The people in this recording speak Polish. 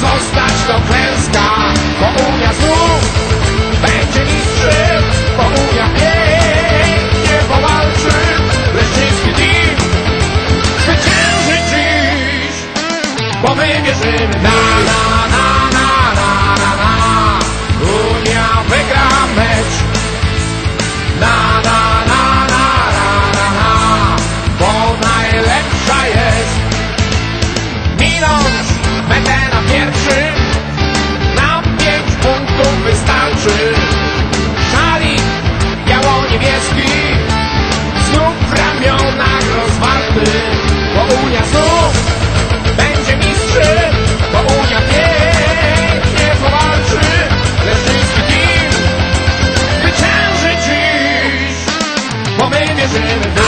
zostać to klęska Bo Unia znów będzie mistrzem Bo Unia jej nie powalczy. Lecz chiński team zwycięży dziś Bo my wierzymy na nas. in